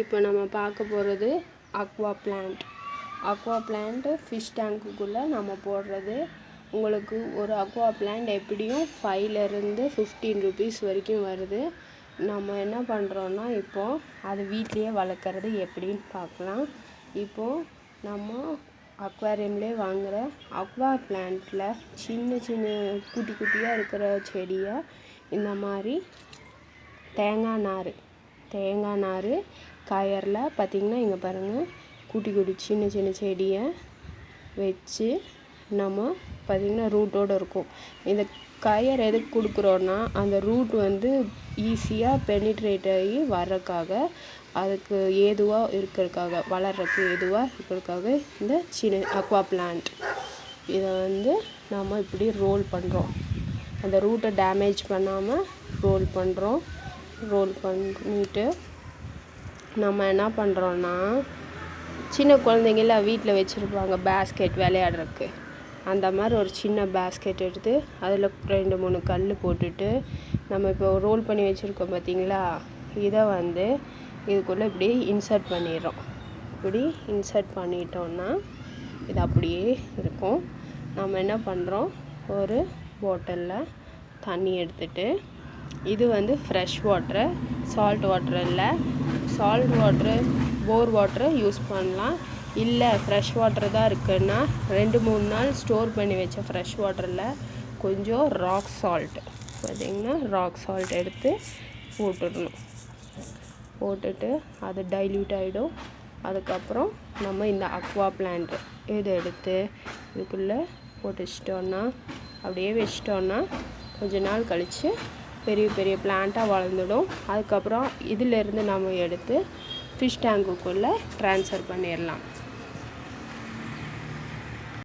இப்போ நம்ம பார்க்க போகிறது aqua plant aqua plant fish டேங்க்குக்குள்ளே நம்ம போடுறது. உங்களுக்கு ஒரு அக்வா பிளான்ட் எப்படியும் ஃபைவ்லேருந்து ஃபிஃப்டீன் ருபீஸ் வரைக்கும் வருது. நம்ம என்ன பண்ணுறோன்னா இப்போது அது வீட்லேயே வளர்க்குறது எப்படின்னு பார்க்கலாம். இப்போது நம்ம அக்வாரியம்லேயே வாங்குகிற அக்வா பிளான்ட்டில் சின்ன சின்ன குட்டி குட்டியாக இருக்கிற செடியை இந்த மாதிரி தேங்காய் நார் தேங்காய் நார் கயரில் பார்த்திங்கன்னா இங்கே பாருங்கள் குட்டி குட்டி சின்ன சின்ன செடியை வச்சு நம்ம பார்த்திங்கன்னா ரூட்டோடு இருக்கும். இந்த கயர் எதுக்கு கொடுக்குறோன்னா அந்த ரூட் வந்து ஈஸியாக பெனிட்ரேட் ஆகி வர்றதுக்காக அதுக்கு ஏதுவாக இருக்கிறதுக்காக வளர்கிறதுக்கு ஏதுவாக இருக்கிறதுக்காக இந்த சின்ன அக்வா பிளான்ட் இதை வந்து நம்ம இப்படி ரோல் பண்ணுறோம் அந்த ரூட்டை டேமேஜ் பண்ணாமல் ரோல் பண்ணுறோம் ரோல் பண்ணிட்டு நம்ம என்ன பண்ணுறோன்னா சின்ன குழந்தைங்களாம் வீட்டில் வச்சுருப்பாங்க பேஸ்கெட் விளையாடுறதுக்கு. அந்த மாதிரி ஒரு சின்ன பேஸ்கெட் எடுத்து அதில் ரெண்டு மூணு கல் போட்டுட்டு நம்ம இப்போ ரோல் பண்ணி வச்சுருக்கோம் பார்த்தீங்களா இதை வந்து இதுக்குள்ளே இப்படி இன்சர்ட் பண்ணிடுறோம். இப்படி இன்சர்ட் பண்ணிட்டோன்னா இது அப்படியே இருக்கும். நம்ம என்ன பண்ணுறோம் ஒரு பாட்டிலில் தண்ணி எடுத்துட்டு இது வந்து ஃப்ரெஷ் வாட்டரு சால்ட் வாட்டர் இல்லை salt water bore water use பண்ணலாம். இல்லை ஃப்ரெஷ் வாட்டர் தான் இருக்குன்னா ரெண்டு மூணு நாள் ஸ்டோர் பண்ணி வச்ச ஃப்ரெஷ் வாட்டரில் கொஞ்சம் ராக் சால்ட் பார்த்திங்கன்னா ராக் சால்ட் எடுத்து போட்டுடணும். போட்டுட்டு அது டைல்யூட் ஆகிடும் அதுக்கப்புறம் நம்ம இந்த அக்வா பிளான்ட்டு இதை எடுத்து இதுக்குள்ளே போட்டு வச்சிட்டோன்னா அப்படியே வச்சிட்டோன்னா கொஞ்ச நாள் கழித்து பெரிய பெரிய பிளான்ட்டாக வளர்ந்துடும். அதுக்கப்புறம் இதிலேருந்து நம்ம எடுத்து ஃபிஷ் டேங்குக்குள்ளே ட்ரான்ஸ்ஃபர் பண்ணிடலாம்